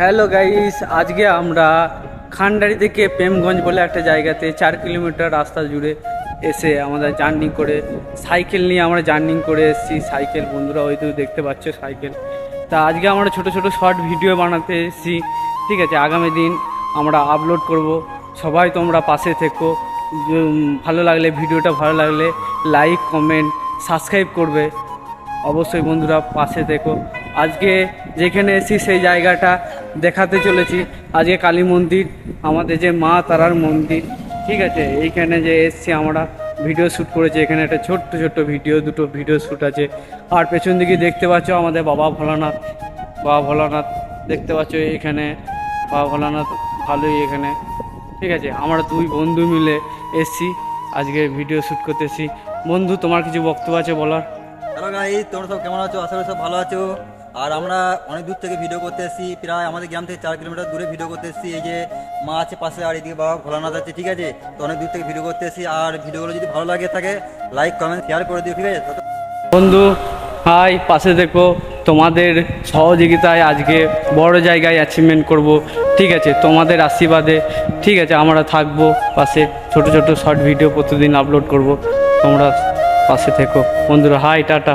Hello guys, আজকে আমরা খান্ডারি থেকে প্রেমগঞ্জ বলে একটা জায়গাতে চার কিলোমিটার রাস্তা জুড়ে এসে আমাদের জার্নি করে সাইকেল নিয়ে আমরা জার্নি করে এসেছি। সাইকেল, বন্ধুরা হয়তো দেখতে পাচ্ছ সাইকেল। তা আজকে আমরা ছোট ছোট শর্ট ভিডিও বানাতে এসেছি। ঠিক আছে, আগামী দিন আমরা আপলোড করব। সবাই তোমরা পাশে থেকো। ভালো লাগলে, ভিডিওটা ভালো লাগলে লাইক কমেন্ট সাবস্ক্রাইব করবে। অবশ্যই বন্ধুরা পাশে দেখো আজকে যেখানে এসেছি, সেই জায়গাটা দেখাতে চলেছি। আজকে কালী মন্দির, আমাদের যে মা তারার মন্দির, ঠিক আছে? এইখানে যে এসছি আমরা ভিডিও শ্যুট করেছি। এখানে একটা ছোট্ট ছোট্ট ভিডিও দুটো ভিডিও শ্যুট আছে। আর পেছন দিকে দেখতে পাচ্ছ আমাদের বাবা ভোলানাথ। বাবা ভোলানাথ দেখতে পাচ্ছ এখানে। বাবা ভোলানাথ ভালোই এখানে, ঠিক আছে? আমরা দুই বন্ধু মিলে এসছি, আজকে ভিডিও শ্যুট করতেছি বন্ধু, তোমার কিছু বক্তব্য আছে বলার? হ্যালো গাই তোমরা সব কেমন আছো? করি সব ভালো আছো। আর আমরা অনেক দূর থেকে ভিডিও করতে এসেছি, প্রায় আমাদের গ্রাম থেকে চার কিলোমিটার দূরে ভিডিও করতে এসেছি। এই যে মা আছে পাশে আর এদিকে বাবা ভোলানাথ আছে, ঠিক আছে? তো অনেক দূর থেকে ভিডিও করতে এসেছি। আর ভিডিওগুলো যদি ভালো লাগে থাকে লাইক কমেন্ট শেয়ার করে দিও, ঠিক আছে? বন্ধু, হাই, পাশে দেখো, তোমাদের সহযোগিতায় আজকে বড় জায়গায় অ্যাচিভমেন্ট করব, ঠিক আছে? তোমাদের আশীর্বাদে, ঠিক আছে? আমরা থাকব পাশে, ছোট ছোট শর্ট ভিডিও প্রতিদিন আপলোড করব। তোমরা পাশে থেকো। বন্ধুরা, হাই, টাটা।